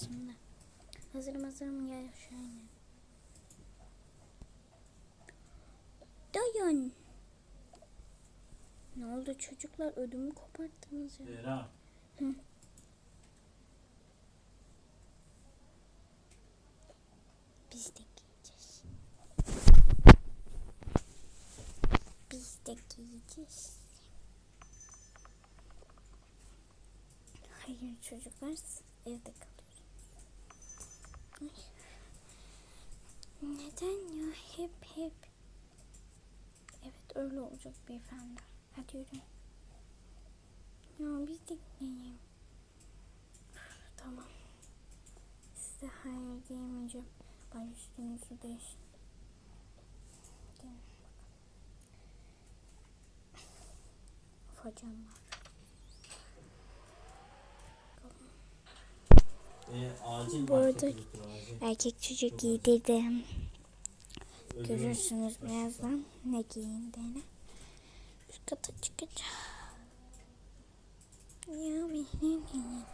şimdi. Hazırım hazırım gel şöyle. Dayan. Ne oldu çocuklar ödümü koparttınız ya. Zehra. Biz de giyeceğiz. Biz de giyeceğiz. Hayır çocuklar evde kalıyorsunuz. Neden ya hep hep. Evet öyle olacak beyefendi. Hadi yürü. Ya de gidelim. Tamam. Size hayır diyemeyeceğim. Değişin. Gelin bakalım. Hocam var. E, acil Bu arada-. Erkek çocuk giydirdim. Görürsünüz birazdan ne giyindiğini. Üst kata çıkacağım. Ya benim benim.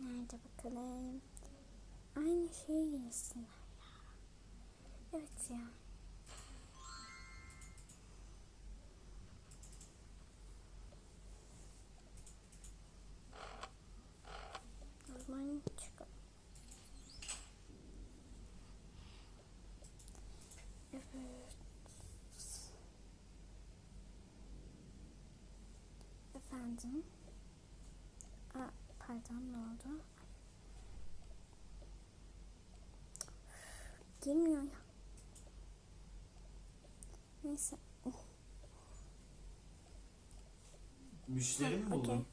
Nerede bakalım? Aynı şeyi giysinler ya. Evet ya. O zaman çıkalım. Evet. Efendim. Aa, pardon ne oldu? Girmiyor ya. Neyse. Müşteri mi buldun?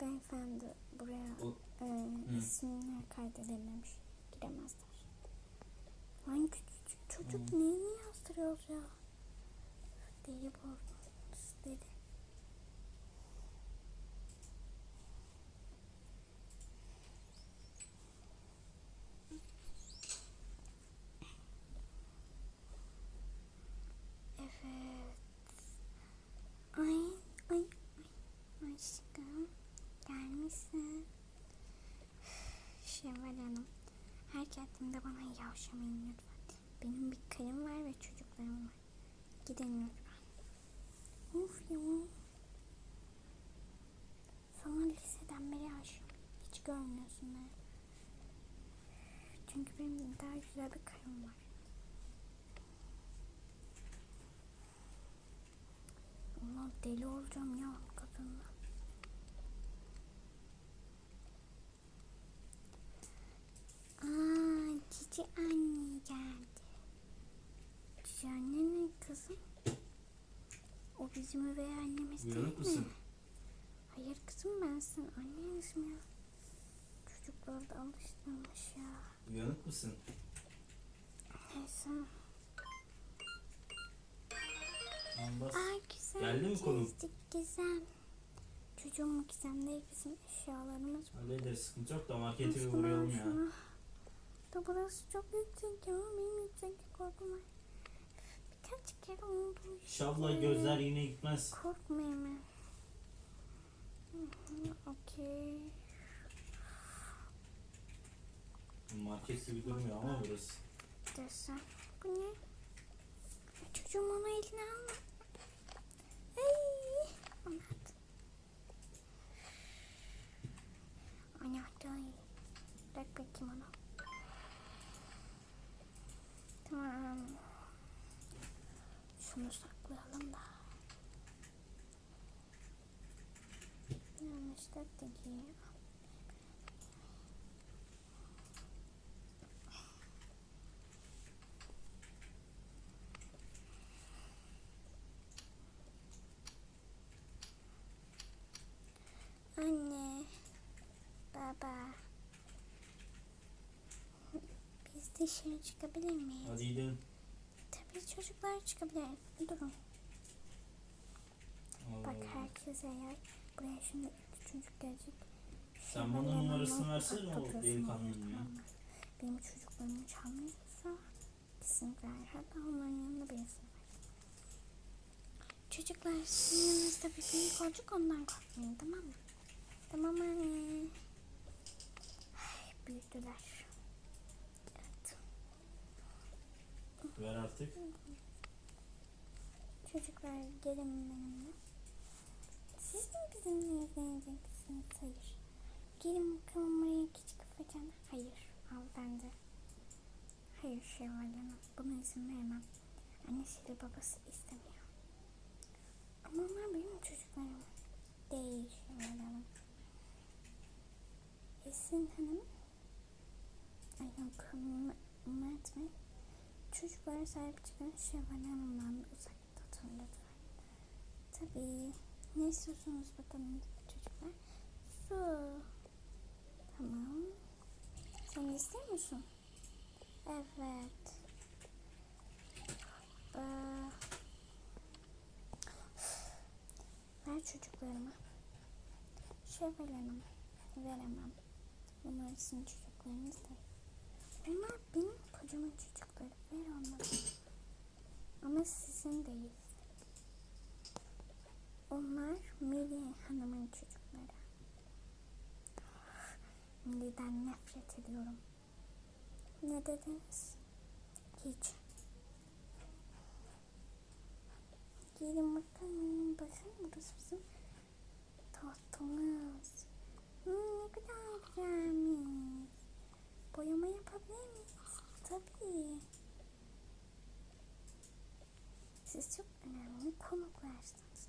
Beyefendi buraya O- e, isimler kaydedilmemiş. Giremezler. Lan küçücük çocuk neyini yazdırıyoruz ya? Deli bu. Deli. Evet. Ay ay ay aşkım gelmişsin. Şevval Hanım her geldiğimde bana yavşamayın lütfen. Benim bir karım var ve çocuklarım var. Lütfen. Of ya. Sana liseden beri aşığım. Hiç görmüyorsun beni. Çünkü benim daha güzel bir karım var. Allah deli olacağım ya kadınla. Aa, cici anne geldi. Cici anne ne kızım? Bizim üvey annemiz değil Uyanık mi? mısın? Hayır kızım ben senin annenim ya. Çocuklar da alıştırmış ya. Uyanık mısın? Neyse. Bas. Ay güzel. Geldi mi konum? gezdik, Güzel. Çocuğum gizem değil bizim eşyalarımız. Hallederiz sıkıntı yok da markete bir uğrayalım ya. Da burası çok yüksek ya. Benim yükseklik korkum var. Birkaç kere oldu. İnşallah gözler yine gitmez. Korkma hemen. Hı hı, Okey. Market gibi durmuyor ama burası. Desem. Bu ne? Çocuğum onu eline alma. Ay. Anahtar. Anahtar. Bırak bakayım onu. Tamam. Şunu saklayalım da. Yanlışlıkla değil. Anne. Baba. Biz dışarı çıkabilir miyiz? Hadi gidelim. Çocuklar çıkabilir. Durun. Allah Bak Allah. herkese yer. Buraya şimdi üç çocuk gelecek. Sen bana numarasını versene o delikanlının ya. Benim çocuklarımı çalmıyorsa Kesinlikle. Hatta onların yanında birisi var. Çocuklar sizin yanınızda bir olacak ondan korkmayın tamam mı? Tamam anne. Ay, büyüdüler. Evet. Ver artık. Çocuklar gelin benimle. Siz mi bizimle ilgileneceksiniz? Hayır. Gelin bakalım buraya küçük kafacan. Hayır. Al bende. Hayır Şevval Hanım. Buna izin veremem. Annesiyle babası istemiyor. Ama onlar benim çocuklarım. Değil Hanım. Esin Hanım. Ay yok. Mert Bey. Çocuklara sahip çıkan Şevval Hanım'dan uzak tutun lütfen. Tabii. Ne istiyorsunuz bakalım çocuklar? Su. Tamam. Sen istiyor musun? Evet. Ee, ver çocuklarıma. Şevval. Veremem. Bunlar sizin çocuklarınız değil. Onlar benim kocamın çocukları. Ver onları. Ama sizin değil. Onlar Melih Hanım'ın çocukları. Melih'den nefret ediyorum. Ne dediniz? Hiç. Gelin bakalım. Bakın burası bizim tahtamız. Hmm, ne kadar güzelmiş. Boyama yapabilir miyiz? Tabii. Siz çok önemli konuklarsınız.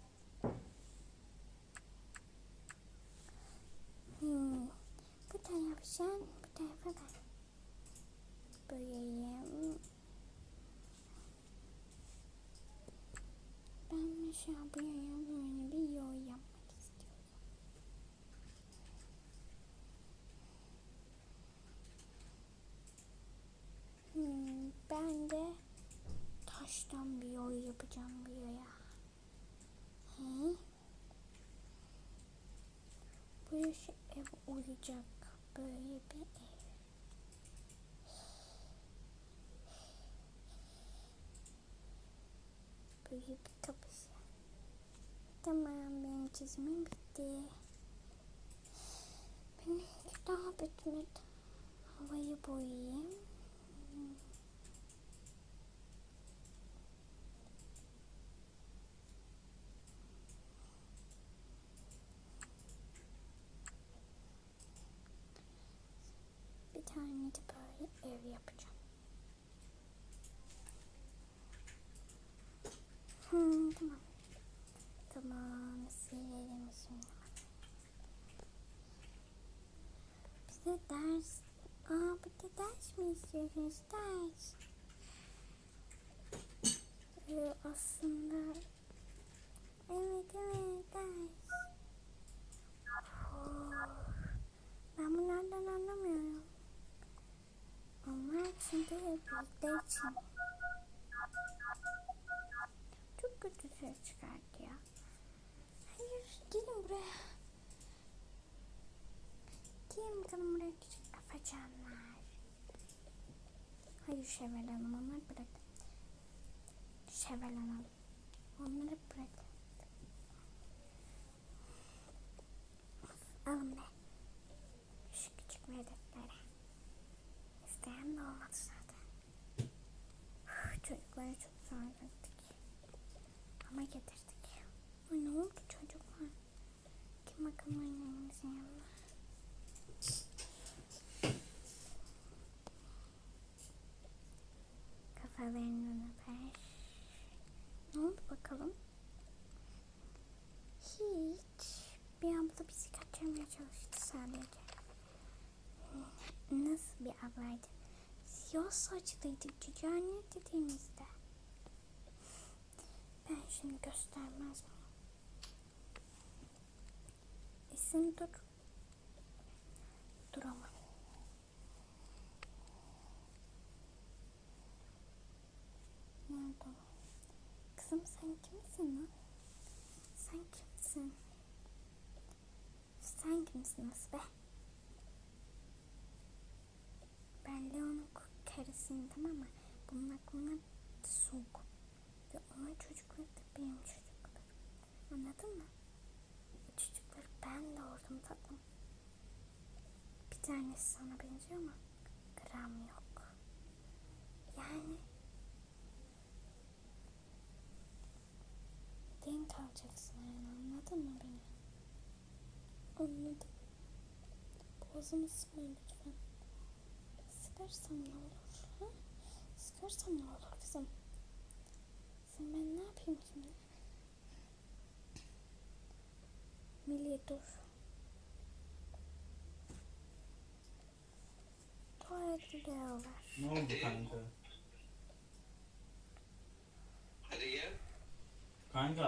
Hmm. Bu taraf sen, bu tarafa ben. Boyayayım. Ben mesela buraya böyle bir yol yapmak istiyorum. Hmm, ben de taştan bir yapacağım buraya. Hı? Burası ev olacak. Böyle bir ev. Böyle bir kapısı. Tamam benim çizimim bitti. Benimki daha bitmedi. Havayı boyayayım. Bir tane de böyle ev yapacağım. Hmm, tamam. Tamam silelim şimdi. Bize ders. Aa bir de ders mi istiyorsunuz? Ders. Ee, aslında evet evet ders. Oh, Ben bunlardan anlamıyorum. Onlar için büyükler için. Çok kötü ses çıkardı ya. Hayır, gelin buraya. Gelin bakalım buraya küçük afacanlar. Hayır Şevval Hanım, onları bırakın. Şevval Hanım, onları bırakın. Alın be. Şu küçük veletleri. İsteyen de olmadı zaten. Üf, Çocukları çok zor ettik. Ama getirdik. Ay ne oldu çocuklar? Kim bakalım annemizin yanına? Kafalarını öper. Ne oldu bakalım? Hiç. Bir abla bizi kaçırmaya çalıştı sadece. Nasıl bir ablaydı? Siyah saçlıydı çocuğa ne dediğimizde. Ben şimdi göstermez mi? Esin dur. Duramam. Nerede o? Kızım sen kimsin lan? Sen kimsin? Sen kimsin be? Ben Leon'un karısıyım tamam mı? Bunun aklına sok. Ve onun çocukları da benim çocuklarım. Anladın mı? O çocukları ben doğurdum tatlım. Bir tanesi sana benziyor ama gram yok. Yani denk kalacaksın yani anladın mı beni? Anladım. Boğazımı sıkma lütfen. Sıkarsam ne olur? Ha? Sıkarsam ne olur kızım? Sen ben ne yapayım şimdi? Milli dur. Tuvalet video var. Ne oldu kanka? Hadi gel. Kanka